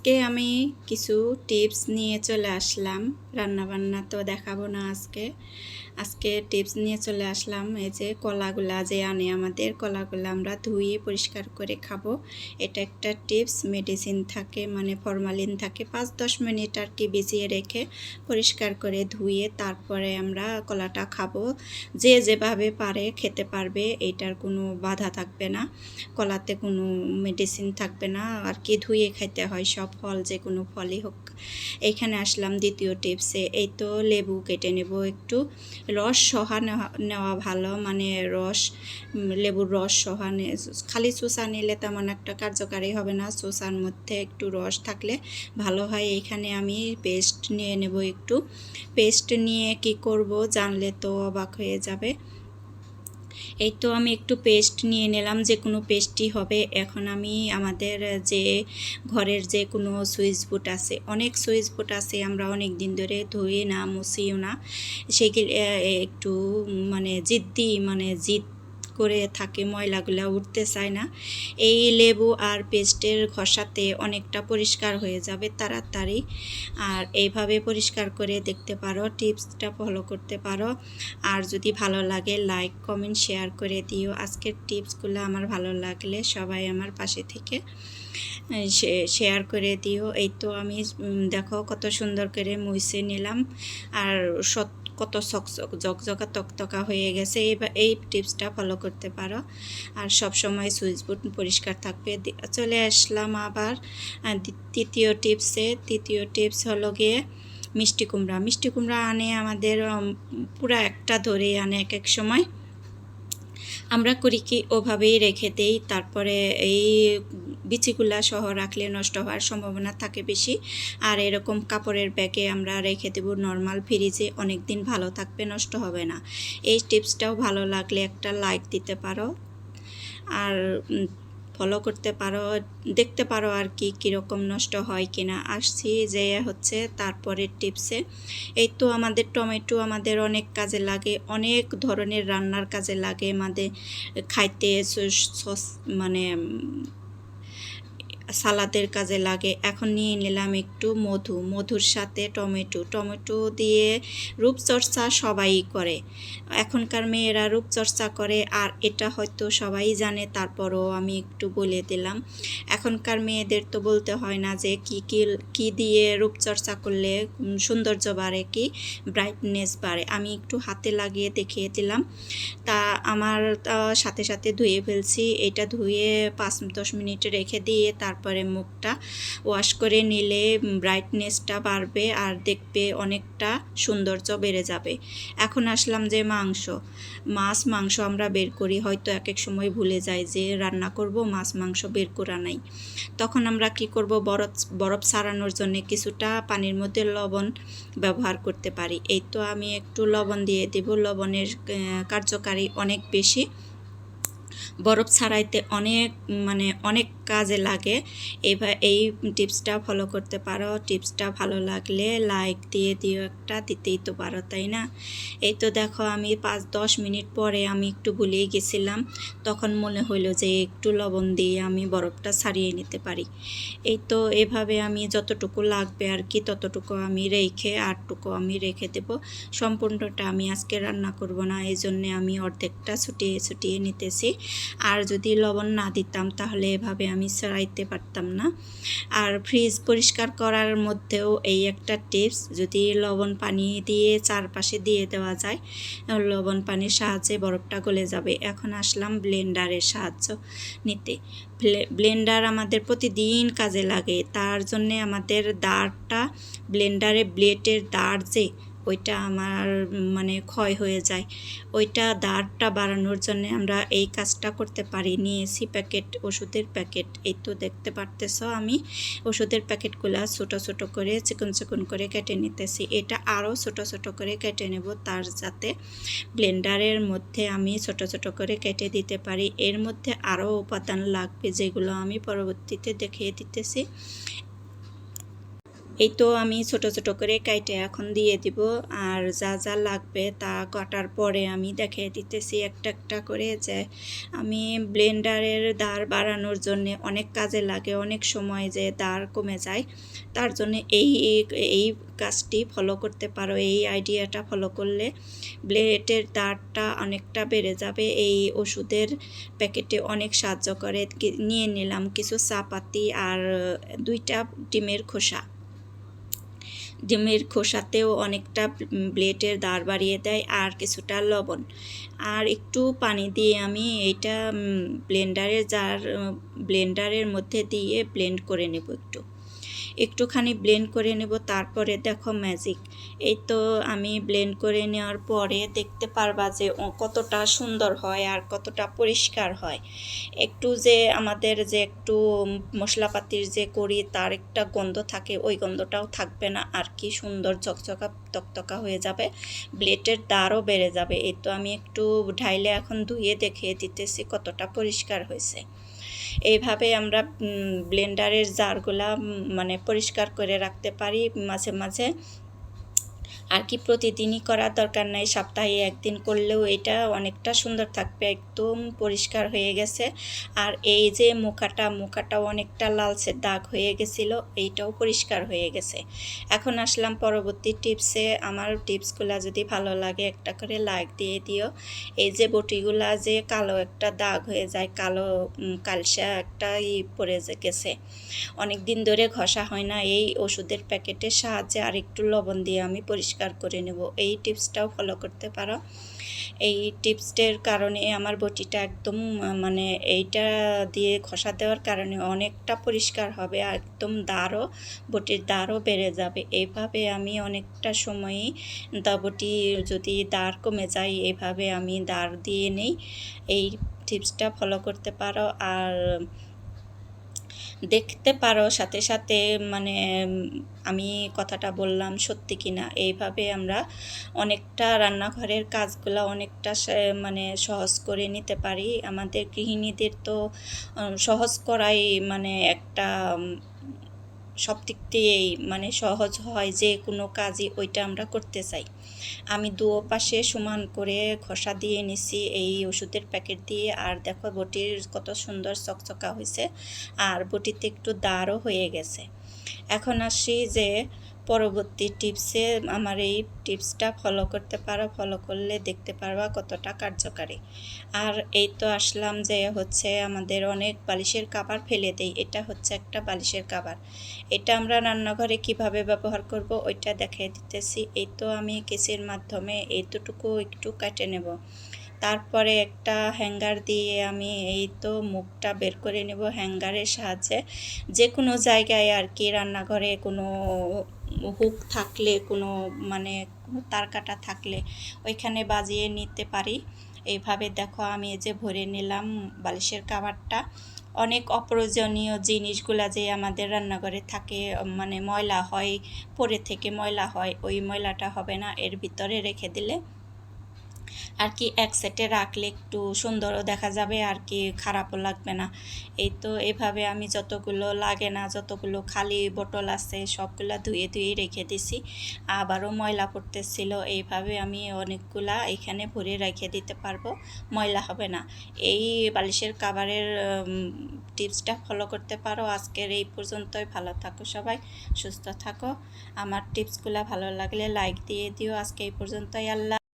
আজকে আমি কিছু টিপস নিয়ে চলে আসলাম। রান্নাবান্না তো দেখাবো না আজকে। আজকে টিপস নিয়ে চলে আসলাম। এই যে কলাগুলা যে আনে আমাদের, কলাগুলা আমরা ধুয়ে পরিষ্কার করে খাব। এটা একটা টিপস মেডিসিন থাকে মানে ফরমালিন থাকে। পাঁচ দশ মিনিট আর কি ভিজিয়ে রেখে পরিষ্কার করে ধুয়ে তারপরে আমরা কলাটা খাব। যে যেভাবে পারে খেতে পারবে, এইটার কোনো বাধা থাকবে না। কলাতে কোনো মেডিসিন থাকবে না। আর কি ধুয়ে খাইতে হয়, সব ফল, যে কোনো ফলই হোক। এইখানে আসলাম দ্বিতীয় টিপসে এই তো লেবু কেটে নেব একটু। রস সহা নেওয়া- ভালো মানে রস লেবুর রস সহা খালি চোষা নিলে তেমন একটা কার্যকারী হবে না। চোষার মধ্যে একটু রস থাকলে ভালো হয়। এইখানে আমি পেস্ট নিয়ে নেব একটু। পেস্ট নিয়ে কি করব জানলে তো অবাক হয়ে যাবে। এই তো আমি একটু পেস্ট নিয়ে নিলাম, যে কোনো পেস্টই হবে। এখন আমি আমাদের যে ঘরের যে কোনো সুইচ বোর্ড আছে, অনেক সুইচ বোর্ড আছে আমরা অনেক দিন ধরে ধুয়ে না, মুছিও না। সেগুলি একটু মানে জিদ্দি মানে জিদ করে থাকে, ময়লাগুলো উঠতে চায় না। এই লেবু আর পেস্টের ঘষাতে অনেকটা পরিষ্কার হয়ে যাবে তাড়াতাড়ি। আর এইভাবে পরিষ্কার করে দেখতে পারো, টিপসটা ফলো করতে পারো। আর যদি ভালো লাগে, লাইক, কমেন্ট, শেয়ার করে দিও। আজকের টিপসগুলো আমার ভালো লাগলে সবাই আমার পাশে থেকে শেয়ার করে দিও। এই তো আমি দেখো কত সুন্দর করে মুছে নিলাম। আর সত কত সক জকজকা তকতকা হয়ে গেছে। এই এই টিপসটা ফলো করতে পারো। আর সব সময় সুইচ বোর্ড পরিষ্কার থাকবে। চলে আসলাম আবার তৃতীয় টিপসে। তৃতীয় টিপস হলো গিয়ে মিষ্টি কুমড়া। মিষ্টি কুমড়া আনে আমাদের পুরা একটা ধরে আনে এক এক সময়। আমরা করি কি, ওভাবেই রেখে দেই। তারপরে এই বিচিগুলা সহ রাখলে নষ্ট হওয়ার সম্ভাবনা থাকে বেশি। আর এরকম কাপড়ের ব্যাগে আমরা রেখে দেব নর্মাল ফ্রিজে অনেক দিন ভালো থাকবে, নষ্ট হবে না। এই টিপসটাও ভালো লাগলে একটা লাইক দিতে পারো। আর ফলো করতে পারো, দেখতে পারো আর কি কীরকম নষ্ট হয় কিনা। আসছি যে হচ্ছে তারপরের টিপসে। এই তো আমাদের টমেটো আমাদের অনেক কাজে লাগে, অনেক ধরনের রান্নার কাজে লাগে আমাদের। খাইতে সস- মানে সালাদের কাজে লাগে। এখন নিয়ে নিলাম একটু মধু, মধুর সাথে টমেটো। টমেটো দিয়ে রূপচর্চা সবাই করে। এখনকার মেয়েরা রূপচর্চা করে আর এটা হয়তো সবাই জানে, তারপরও আমি একটু বলে দিলাম। এখনকার মেয়েদের তো বলতে হয় না যে কি কি কি দিয়ে রূপচর্চা করলে সৌন্দর্য বাড়ে কি ব্রাইটনেস বাড়ে। আমি একটু হাতে লাগিয়ে দেখিয়ে দিলাম। তা আমার সাথে সাথে ধুয়ে ফেলছি। এটা ধুয়ে পাঁচ দশ মিনিট রেখে দিয়ে তারপরে মুখটা ওয়াশ করে নিলে ব্রাইটনেসটা বাড়বে আর দেখবে অনেকটা সৌন্দর্য বেড়ে যাবে। এখন আসলাম যে মাংস। মাছ, মাংস আমরা বের করি, হয়তো এক এক সময় ভুলে যাই যে রান্না করব, মাছ, মাংস বের করা নাই। তখন আমরা কি করব, বরফ বরফ সারানোর জন্য কিছুটা পানির মধ্যে লবণ ব্যবহার করতে পারি। এই তো আমি একটু লবণ দিয়ে দেব। লবণের কার্যকারী অনেক বেশি। বরফ ছাড়াইতে অনেক মানে অনেক কাজে লাগে। এবার এই টিপসটা ফলো করতে পারো। টিপসটা ভালো লাগলে লাইক দিয়ে দিও একটা, দিতেই তো পারো, তাই না? এই তো দেখো আমি পাঁচ, দশ মিনিট পরে আমি একটু ভুলেই গেছিলাম। তখন মনে হইল যে একটু লবণ দিয়ে আমি বরফটা ছাড়িয়ে নিতে পারি। এই তো এভাবে আমি যতটুকু লাগবে আর কি ততটুকু আমি রেখে আরটুকু আমি রেখে দেব। সম্পূর্ণটা আমি আজকে রান্না করব না, এই জন্যে আমি অর্ধেকটা ছুটিয়ে ছুটিয়ে নিতেছি। আর যদি লবণ না দিতাম তাহলে এভাবে আমি ছড়াইতে পারতাম না। আর ফ্রিজ পরিষ্কার করার মধ্যেও এই একটা টিপস যদি লবণ পানি দিয়ে চারপাশে দিয়ে দেওয়া যায়, লবণ পানির সাহায্যে বরফটা গলে যাবে। এখন আসলাম ব্লেন্ডারের সাহায্য নিতে। ব্লেন্ডার আমাদের প্রতিদিন কাজে লাগে। তার জন্যে আমাদের দাঁড়টা ব্লেন্ডারে ব্লেডের দাঁড় যে ওইটা আমার মানে ক্ষয় হয়ে যায়। ওইটা দাঁড়টা বাড়ানোর জন্য আমরা এই কাজটা করতে পারি। নিয়েছি প্যাকেট, ওষুধের প্যাকেট। এই তো দেখতে পারতেছ আমি। ওষুধের প্যাকেটগুলো ছোট ছোট করে, চিকন চিকন করে কেটে নিতেছি। এটা আরও ছোট ছোট করে কেটে নেব তার যাতে ব্লেন্ডারের মধ্যে আমি ছোট ছোট করে কেটে দিতে পারি। এর মধ্যে আরও উপাদান লাগবে যেগুলো আমি পরবর্তীতে দেখিয়ে দিতেছি। এই তো আমি ছোট ছোট করে কাইটে এখন দিয়ে দিব, আর যা যা লাগবে তা কাটার পরে আমি দেখিয়ে দিতেছি একটা একটা করে যে আমি ব্লেন্ডারের দাঁড় বাড়ানোর জন্য অনেক কাজে লাগে, অনেক সময় যে দাঁড় কমে যায়। তার জন্য এই এই কাজটি ফলো করতে পারো, এই আইডিয়াটা ফলো করলে ব্লেডের দাঁড়টা অনেকটা বেড়ে যাবে। এই ওষুধের প্যাকেটে অনেক সাহায্য করে। নিয়ে নিলাম কিছু চাপাতি আর দুইটা ডিমের খোসা। ডিমের খোসাতেও অনেকটা ব্লেডের দাঁড় বাড়িয়ে দেয় আর কিছুটা লবণ। আর একটু পানি দিয়ে আমি এইটা ব্লেন্ডারে, যার ব্লেন্ডারের মধ্যে দিয়ে ব্লেন্ড করে নেব একটু। একটুখানি ব্লেন্ড করে নেব, তারপরে দেখো ম্যাজিক এই তো আমি ব্লেন্ড করে নেওয়ার পরে দেখতে পারবা যে কতটা সুন্দর হয় আর কতটা পরিষ্কার হয়। একটু যে আমাদের যে একটু মশলাপাতির যে করি, তার একটা গন্ধ থাকে, ওই গন্ধটাও থাকবে না। আর কি সুন্দর ঝকঝকা, তকতকা হয়ে যাবে। ব্লেডের দাঁড়ও বেড়ে যাবে। এই তো আমি একটু ঢাইলে এখন ধুয়ে দেখিয়ে দিতেছি কতটা পরিষ্কার হয়েছে। এইভাবে আমরা ব্লেন্ডারের জারগুলা মানে পরিষ্কার করে রাখতে পারি মাঝে মাঝে। আর কি প্রতিদিনই করার দরকার নাই, সপ্তাহে একদিন করলেও এটা অনেকটা সুন্দর থাকবে, একদম পরিষ্কার হয়ে গেছে। আর এই যে মুখাটা, মুখাটাও অনেকটা লালচে দাগ হয়ে গেছিল, এইটাও পরিষ্কার হয়ে গেছে। এখন আসলাম পরবর্তী টিপসে, আমার টিপসগুলো যদি ভালো লাগে একটা করে লাইক দিয়ে দিও। এই যে বটিগুলা যে কালো একটা দাগ হয়ে যায়, কালো কালসা একটা ই পড়ে গেছে। অনেক দিন ধরে ঘষা হয় না, এই ওষুধের প্যাকেটের সাহায্যে আর একটু লবণ দিয়ে আমি পরিষ্কার করে নেব। এই টিপসটাও ফলো করতে পারো। এই টিপসটার কারণে আমার বটিটা একদম মানে এইটা দিয়ে ঘষা দেওয়ার কারণে অনেকটা পরিষ্কার হবে আর একদম দাঁড়ও, বটির দাঁড়ও বেড়ে যাবে। এভাবে আমি অনেকটা সময়ই বটি যদি দাঁড় কমে যায়, এভাবে আমি দাঁড় দিয়ে নেই। এই টিপসটা ফলো করতে পারো। আর দেখতে পারো সাথে সাথে মানে আমি কথাটা বললাম সত্যি কিনা। এইভাবে আমরা অনেকটা রান্নাঘরের কাজগুলো অনেকটা মানে সহজ করে নিতে পারি। আমাদের গৃহিণীদের তো সহজ করাই মানে একটা সব দিক দিয়েই মানে সহজ হয় যে কোনো কাজই ওইটা আমরা করতে চাই। আমি দুও পাশে সমান করে ঘষা দিয়ে নিছি, এই ওষুধের প্যাকেট দিয়ে। আর দেখো বটির কত সুন্দর চকচকা হয়েছে, আর বটিতে একটু দাঁড়ও হয়ে গেছে। এখন আসি যে পরবর্তী টিপসে আমার এই টিপসটা ফলো করতে পারো ফলো করলে দেখতে পারবা কতটা কার্যকারী। আর এই তো আসলাম যে হচ্ছে আমাদের অনেক বালিশের কাবার ফেলে দেই, এটা হচ্ছে একটা বালিশের কাবার এটা আমরা রান্নাঘরে কীভাবে ব্যবহার করব ওইটা দেখিয়ে দিতেছি। এই তো আমি কেসির মাধ্যমে এইটুকু একটু কেটে নেব। তারপরে একটা হ্যাঙ্গার দিয়ে আমি এই তো মুখটা বের করে নেব হ্যাঙ্গারের সাহায্যে। যে কোনো জায়গায় আর কি রান্নাঘরে কোনো হুক থাকলে, কোনো মানে তার কাটা থাকলে ওইখানে বাজিয়ে নিতে পারি। এইভাবে দেখো আমি এই যে ভরে নিলাম বালিশের কাভারটা অনেক অপ্রয়োজনীয় জিনিসগুলা যে আমাদের রান্নাঘরে থাকে মানে ময়লা হয়, পরে থেকে ময়লা হয়, ওই ময়লাটা হবে না, এর ভিতরে রেখে দিলে আর কি এক সেটে রাখলে একটু সুন্দরও দেখা যাবে, আর কি খারাপও লাগবে না। এই তো এভাবে আমি যতগুলো লাগে না, যতগুলো খালি বোতল আছে, সবগুলা ধুয়ে ধুয়ে রেখে দিছি। আবারও ময়লা পড়তেছিল, এইভাবে আমি অনেকগুলা এখানে ভরে রেখে দিতে পারব, ময়লা হবে না। এই বালিশের কাভারের টিপসটা ফলো করতে পারো। আজকের এই পর্যন্তই, ভালো থাকো সবাই, সুস্থ থাকো। আমার টিপসগুলো ভালো লাগলে লাইক দিয়ে দিও। আজকে এই পর্যন্তই, আল্লাহ